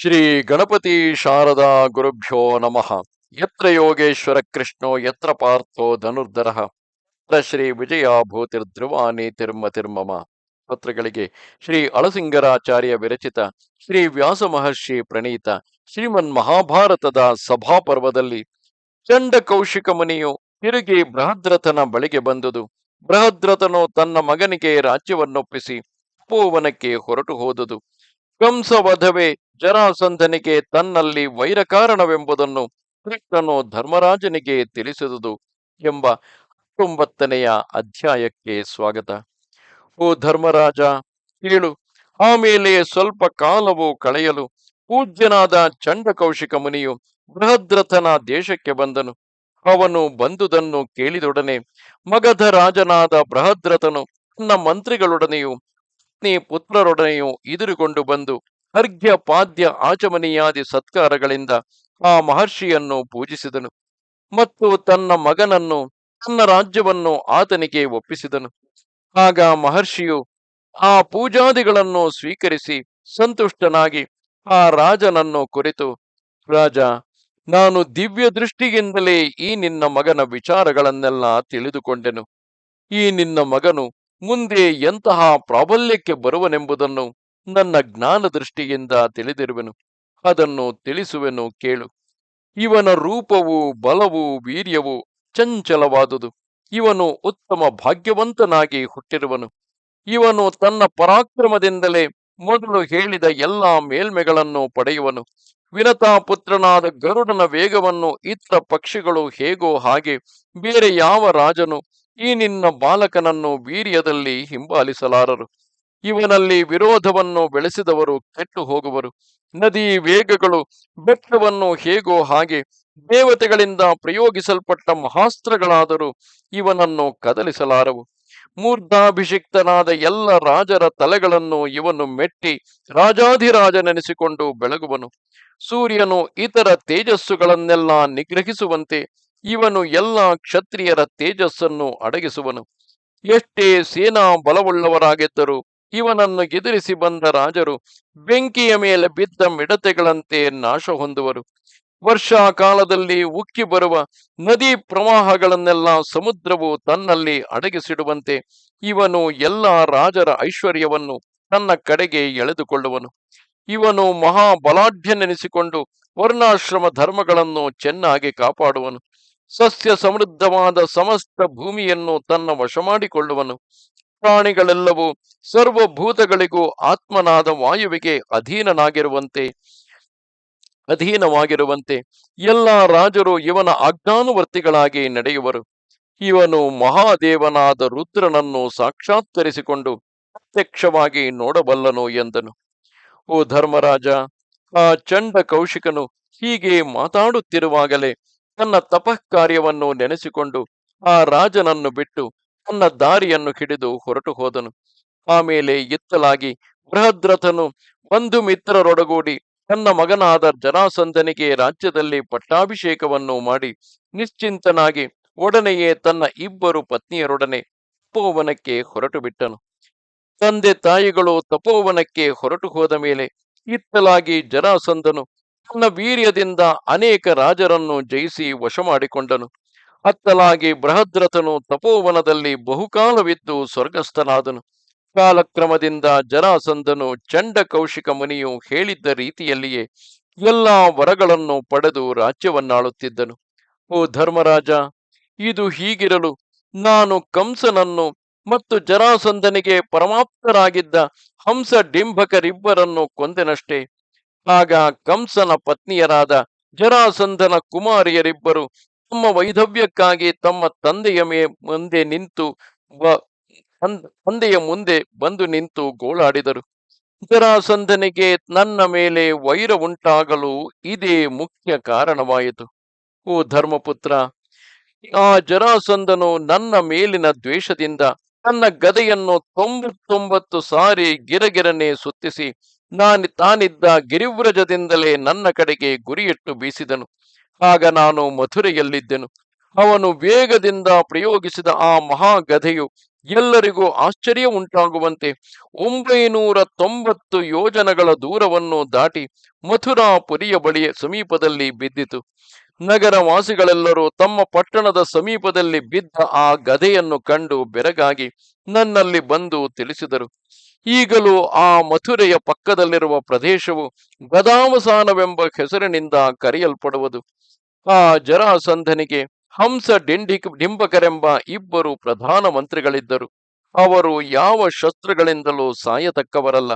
ಶ್ರೀ ಗಣಪತಿ ಶಾರದಾ ಗುರುಭ್ಯೋ ನಮಃ. ಯತ್ರ ಯೋಗೇಶ್ವರ ಕೃಷ್ಣೋ, ಯತ್ರ ಪಾರ್ಥೋ ಧನುರ್ಧರ. ಶ್ರೀ ವಿಜಯ ಭೂತಿರ್ಧ್ರುವಾನಿ ತಿರ್ಮ ತಿರ್ಮಮ. ಪತ್ರಗಳಿಗೆ ಶ್ರೀ ಅಳಸಿಂಗರಾಚಾರ್ಯ ವಿರಚಿತ ಶ್ರೀ ವ್ಯಾಸ ಮಹರ್ಷಿ ಪ್ರಣೀತ ಶ್ರೀಮನ್ ಮಹಾಭಾರತದ ಸಭಾಪರ್ವದಲ್ಲಿ ಚಂಡ ಕೌಶಿಕ ಮುನಿಯು ತಿರುಗಿ ಬೃಹದ್ರಥನ ಬಳಿಗೆ ಬಂದುದು. ಬೃಹದ್ರಥನು ತನ್ನ ಮಗನಿಗೆ ರಾಜ್ಯವನ್ನೊಪ್ಪಿಸಿ ಪೂವನಕ್ಕೆ ಹೊರಟು ಹೋದುದು. ಕಂಸವಧವೇ ಜರಾಸಂಧನಿಗೆ ತನ್ನಲ್ಲಿ ವೈರ ಕಾರಣವೆಂಬುದನ್ನು ಕೃಷ್ಣನು ಧರ್ಮರಾಜನಿಗೆ ತಿಳಿಸಿದುದು ಎಂಬ ಹತ್ತೊಂಬತ್ತನೆಯ ಅಧ್ಯಾಯಕ್ಕೆ ಸ್ವಾಗತ. ಓ ಧರ್ಮರಾಜ, ಕೇಳು ಆಮೇಲೆ ಸ್ವಲ್ಪ ಕಾಲವು ಕಳೆಯಲು ಪೂಜ್ಯನಾದ ಚಂಡಕೌಶಿಕ ಮುನಿಯು ಬೃಹದ್ರಥನ ದೇಶಕ್ಕೆ ಬಂದನು. ಅವನು ಬಂದುದನ್ನು ಕೇಳಿದೊಡನೆ ಮಗಧ ರಾಜನಾದ ಬೃಹದ್ರಥನು ತನ್ನ ಮಂತ್ರಿಗಳೊಡನೆಯೂ ಪತ್ನಿ ಪುತ್ರರೊಡನೆಯೂ ಎದುರುಗೊಂಡು ಬಂದು ಅರ್ಘ್ಯ ಪಾದ್ಯ ಆಚಮನೀಯಾದಿ ಸತ್ಕಾರಗಳಿಂದ ಆ ಮಹರ್ಷಿಯನ್ನು ಪೂಜಿಸಿದನು ಮತ್ತು ತನ್ನ ಮಗನನ್ನು ತನ್ನ ರಾಜ್ಯವನ್ನು ಆತನಿಗೆ ಒಪ್ಪಿಸಿದನು. ಆಗ ಮಹರ್ಷಿಯು ಆ ಪೂಜಾದಿಗಳನ್ನು ಸ್ವೀಕರಿಸಿ ಸಂತುಷ್ಟನಾಗಿ ಆ ರಾಜನನ್ನು ಕುರಿತು, ರಾಜ, ನಾನು ದಿವ್ಯ ದೃಷ್ಟಿಯಿಂದಲೇ ಈ ನಿನ್ನ ಮಗನ ವಿಚಾರಗಳನ್ನೆಲ್ಲ ತಿಳಿದುಕೊಂಡೆನು. ಈ ನಿನ್ನ ಮಗನು ಮುಂದೆ ಎಂತಹ ಪ್ರಾಬಲ್ಯಕ್ಕೆ ಬರುವನೆಂಬುದನ್ನು ನನ್ನ ಜ್ಞಾನ ದೃಷ್ಟಿಯಿಂದ ತಿಳಿದಿರುವೆನು. ಅದನ್ನು ತಿಳಿಸುವೆನು ಕೇಳು. ಇವನ ರೂಪವು ಬಲವು ವೀರ್ಯವು ಚಂಚಲವಾದುದು. ಇವನು ಉತ್ತಮ ಭಾಗ್ಯವಂತನಾಗಿ ಹುಟ್ಟಿರುವನು. ಇವನು ತನ್ನ ಪರಾಕ್ರಮದಿಂದಲೇ ಮೊದಲು ಹೇಳಿದ ಎಲ್ಲಾ ಮೇಲ್ಮೆಗಳನ್ನು ಪಡೆಯುವನು. ವಿನತಾ ಪುತ್ರನಾದ ಗರುಡನ ವೇಗವನ್ನು ಇತ್ತ ಪಕ್ಷಿಗಳು ಹೇಗೋ ಹಾಗೆ ಬೇರೆ ಯಾವ ರಾಜನು ಈ ನಿನ್ನ ಬಾಲಕನನ್ನು ವೀರ್ಯದಲ್ಲಿ ಹಿಂಬಾಲಿಸಲಾರರು. ಇವನಲ್ಲಿ ವಿರೋಧವನ್ನು ಬೆಳೆಸಿದವರು ಕೆಟ್ಟು ಹೋಗುವರು. ನದಿ ವೇಗಗಳು ಬೆಟ್ಟವನ್ನು ಹೇಗೋ ಹಾಗೆ ದೇವತೆಗಳಿಂದ ಪ್ರಯೋಗಿಸಲ್ಪಟ್ಟ ಮಹಾಸ್ತ್ರಗಳಾದರೂ ಇವನನ್ನು ಕದಲಿಸಲಾರವು. ಮೂರ್ಧಾಭಿಷಿಕ್ತನಾದ ಎಲ್ಲ ರಾಜರ ತಲೆಗಳನ್ನು ಇವನು ಮೆಟ್ಟಿ ರಾಜಾಧಿರಾಜನೆನಿಸಿಕೊಂಡು ಬೆಳಗುವನು. ಸೂರ್ಯನು ಇತರ ತೇಜಸ್ಸುಗಳನ್ನೆಲ್ಲ ನಿಗ್ರಹಿಸುವಂತೆ ಇವನು ಎಲ್ಲ ಕ್ಷತ್ರಿಯರ ತೇಜಸ್ಸನ್ನು ಅಡಗಿಸುವನು. ಎಷ್ಟೇ ಸೇನಾ ಬಲವುಳ್ಳವರಾಗಿದ್ದರೂ ಇವನನ್ನು ಎದುರಿಸಿ ಬಂದ ರಾಜರು ಬೆಂಕಿಯ ಮೇಲೆ ಬಿದ್ದ ಮಿಡತೆಗಳಂತೆ ನಾಶ ಹೊಂದುವರು. ವರ್ಷಾ ಕಾಲದಲ್ಲಿ ಉಕ್ಕಿ ಬರುವ ನದಿ ಪ್ರವಾಹಗಳನ್ನೆಲ್ಲ ಸಮುದ್ರವು ತನ್ನಲ್ಲಿ ಅಡಗಿಸಿಡುವಂತೆ ಇವನು ಎಲ್ಲ ರಾಜರ ಐಶ್ವರ್ಯವನ್ನು ತನ್ನ ಕಡೆಗೆ ಎಳೆದುಕೊಳ್ಳುವನು. ಇವನು ಮಹಾಬಲಾಢ್ಯನೆನಿಸಿಕೊಂಡು ವರ್ಣಾಶ್ರಮ ಧರ್ಮಗಳನ್ನು ಚೆನ್ನಾಗಿ ಕಾಪಾಡುವನು. ಸಸ್ಯ ಸಮೃದ್ಧವಾದ ಸಮಸ್ತ ಭೂಮಿಯನ್ನು ತನ್ನ ವಶ ಮಾಡಿಕೊಳ್ಳುವನು ಪ್ರಾಣಿಗಳೆಲ್ಲವೂ ಸರ್ವಭೂತಗಳಿಗೂ ಆತ್ಮನಾದ ವಾಯುವಿಗೆ ಅಧೀನನಾಗಿರುವಂತೆ, ಅಧೀನವಾಗಿರುವಂತೆ ಎಲ್ಲ ರಾಜರು ಇವನ ಆಜ್ಞಾನುವರ್ತಿಗಳಾಗಿ ನಡೆಯುವರು. ಇವನು ಮಹಾದೇವನಾದ ರುದ್ರನನ್ನು ಸಾಕ್ಷಾತ್ಕರಿಸಿಕೊಂಡು ಪ್ರತ್ಯಕ್ಷವಾಗಿ ನೋಡಬಲ್ಲನು ಎಂದನು. ಓ ಧರ್ಮರಾಜ, ಆ ಚಂಡ ಕೌಶಿಕನು ಹೀಗೆ ಮಾತಾಡುತ್ತಿರುವಾಗಲೇ ತನ್ನ ತಪಃಕಾರ್ಯವನ್ನು ನೆನೆಸಿಕೊಂಡು ಆ ರಾಜನನ್ನು ಬಿಟ್ಟು ತನ್ನ ದಾರಿಯನ್ನು ಹಿಡಿದು ಹೊರಟು ಹೋದನು. ಆಮೇಲೆ ಎತ್ತಲಾಗಿ ಬೃಹದ್ರಥನು ಬಂಧು ಮಿತ್ರರೊಡಗೂಡಿ ತನ್ನ ಮಗನಾದ ಜನಾಸಂದನಿಗೆ ರಾಜ್ಯದಲ್ಲಿ ಪಟ್ಟಾಭಿಷೇಕವನ್ನು ಮಾಡಿ ನಿಶ್ಚಿಂತನಾಗಿ ಒಡನೆಯೇ ತನ್ನ ಇಬ್ಬರು ಪತ್ನಿಯರೊಡನೆ ತಪೋವನಕ್ಕೆ ಹೊರಟು ಬಿಟ್ಟನು. ತಂದೆ ತಾಯಿಗಳು ತಪೋವನಕ್ಕೆ ಹೊರಟು ಹೋದ ಮೇಲೆ ಇತ್ತಲಾಗಿ ಜರಾಸಂಧನು ತನ್ನ ವೀರ್ಯದಿಂದ ಅನೇಕ ರಾಜರನ್ನು ಜಯಿಸಿ ವಶ ಮಾಡಿಕೊಂಡನು ಅತ್ತಲಾಗಿ ಬೃಹದ್ರಥನು ತಪೋವನದಲ್ಲಿ ಬಹುಕಾಲವಿದ್ದು ಸ್ವರ್ಗಸ್ಥನಾದನು. ಕಾಲಕ್ರಮದಿಂದ ಜರಾಸಂದನು ಚಂಡ ಕೌಶಿಕ ಮುನಿಯು ಹೇಳಿದ್ದ ರೀತಿಯಲ್ಲಿಯೇ ಎಲ್ಲಾ ವರಗಳನ್ನು ಪಡೆದು ರಾಜ್ಯವನ್ನಾಳುತ್ತಿದ್ದನು. ಓ ಧರ್ಮರಾಜ, ಇದು ಹೀಗಿರಲು ನಾನು ಕಂಸನನ್ನು ಮತ್ತು ಜರಾಸಂದನಿಗೆ ಪರಮಾಪ್ತರಾಗಿದ್ದ ಹಂಸ ಡಿಂಭಕರಿಬ್ಬರನ್ನು ಕೊಂದೆನಷ್ಟೇ. ಆಗ ಕಂಸನ ಪತ್ನಿಯರಾದ ಜರಾಸಂಧನ ಕುಮಾರಿಯರಿಬ್ಬರು ತಮ್ಮ ವೈಧವ್ಯಕ್ಕಾಗಿ ತಮ್ಮ ತಂದೆಯ ಮುಂದೆ ನಿಂತು ತಂದೆಯ ಮುಂದೆ ಬಂದು ನಿಂತು ಗೋಳಾಡಿದರು. ಜರಾಸಂಧನಿಗೆ ನನ್ನ ಮೇಲೆ ವೈರ ಉಂಟಾಗಲು ಇದೇ ಮುಖ್ಯ ಕಾರಣವಾಯಿತು. ಓ ಧರ್ಮಪುತ್ರ, ಆ ಜರಾಸಂಧನು ನನ್ನ ಮೇಲಿನ ದ್ವೇಷದಿಂದ ತನ್ನ ಗದೆಯನ್ನು ತೊಂಬತ್ತೊಂಬತ್ತು ಸಾರಿ ಗಿರಗಿರನೆ ಸುತ್ತಿಸಿ ನಾನು ತಾನಿದ್ದ ಗಿರಿವ್ರಜದಿಂದಲೇ ನನ್ನ ಕಡೆಗೆ ಗುರಿಯಿಟ್ಟು ಬೀಸಿದನು. ಆಗ ನಾನು ಮಥುರೆಯಲ್ಲಿದ್ದೆನು. ಅವನು ವೇಗದಿಂದ ಪ್ರಯೋಗಿಸಿದ ಆ ಮಹಾಗಧೆಯು ಎಲ್ಲರಿಗೂ ಆಶ್ಚರ್ಯ ಉಂಟಾಗುವಂತೆ ಒಂಬೈನೂರ ತೊಂಬತ್ತು ಯೋಜನಗಳ ದೂರವನ್ನು ದಾಟಿ ಮಥುರಾಪುರಿಯ ಬಳಿಯ ಸಮೀಪದಲ್ಲಿ ಬಿದ್ದಿತು. ನಗರವಾಸಿಗಳೆಲ್ಲರೂ ತಮ್ಮ ಪಟ್ಟಣದ ಸಮೀಪದಲ್ಲಿ ಬಿದ್ದ ಆ ಗದೆಯನ್ನು ಕಂಡು ಬೆರಗಾಗಿ ನನ್ನಲ್ಲಿ ಬಂದು ತಿಳಿಸಿದರು. ಈಗಲೂ ಆ ಮಥುರೆಯ ಪಕ್ಕದಲ್ಲಿರುವ ಪ್ರದೇಶವು ಗದಾವಸಾನವೆಂಬ ಹೆಸರಿನಿಂದ ಕರೆಯಲ್ಪಡುವುದು. ಆ ಜರಾಸಂಧನಿಗೆ ಹಂಸ ಡಿಂಡಿ ಡಿಂಬಕರೆಂಬ ಇಬ್ಬರು ಪ್ರಧಾನ ಮಂತ್ರಿಗಳಿದ್ದರು. ಅವರು ಯಾವ ಶಸ್ತ್ರಗಳಿಂದಲೂ ಸಾಯತಕ್ಕವರಲ್ಲ.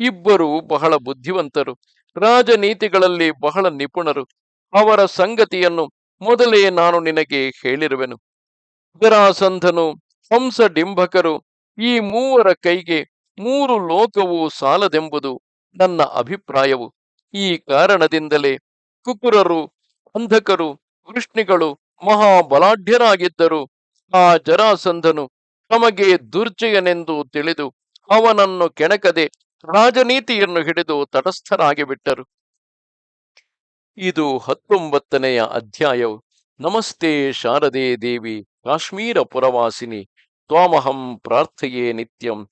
ಇಬ್ಬರು ಬಹಳ ಬುದ್ಧಿವಂತರು. ರಾಜನೀತಿಗಳಲ್ಲಿ ಬಹಳ ನಿಪುಣರು. ಅವರ ಸಂಗತಿಯನ್ನು ಮೊದಲೇ ನಾನು ನಿನಗೆ ಹೇಳಿರುವೆನು. ಜರಾಸಂಧನು, ಹಂಸ ಡಿಂಬಕರು ಈ ಮೂವರ ಕೈಗೆ ಮೂರು ಲೋಕವು ಸಾಲದೆಂಬುದು ನನ್ನ ಅಭಿಪ್ರಾಯವು. ಈ ಕಾರಣದಿಂದಲೇ ಕುಕುರರು, ಅಂಧಕರು, ವೃಷ್ಣಿಗಳು, ಮಹಾಬಲಾಢ್ಯರಾಗಿದ್ದರು. ಆ ಜರಾಸಂಧನು ತಮಗೆ ದುರ್ಜಯನೆಂದು ತಿಳಿದು ಅವನನ್ನು ಕೆಣಕದೆ ರಾಜನೀತಿಯನ್ನು ಹಿಡಿದು ತಟಸ್ಥರಾಗಿ ಬಿಟ್ಟರು. ಇದು ಹತ್ತೊಂಬತ್ತನೆಯ ಅಧ್ಯಾಯವು. ನಮಸ್ತೆ ಶಾರದೆ ದೇವಿ, ಕಾಶ್ಮೀರ ಪುರವಾಸಿನಿ, ತ್ವಾಮಹಂ ಪ್ರಾರ್ಥೆಯೇ ನಿತ್ಯಂ.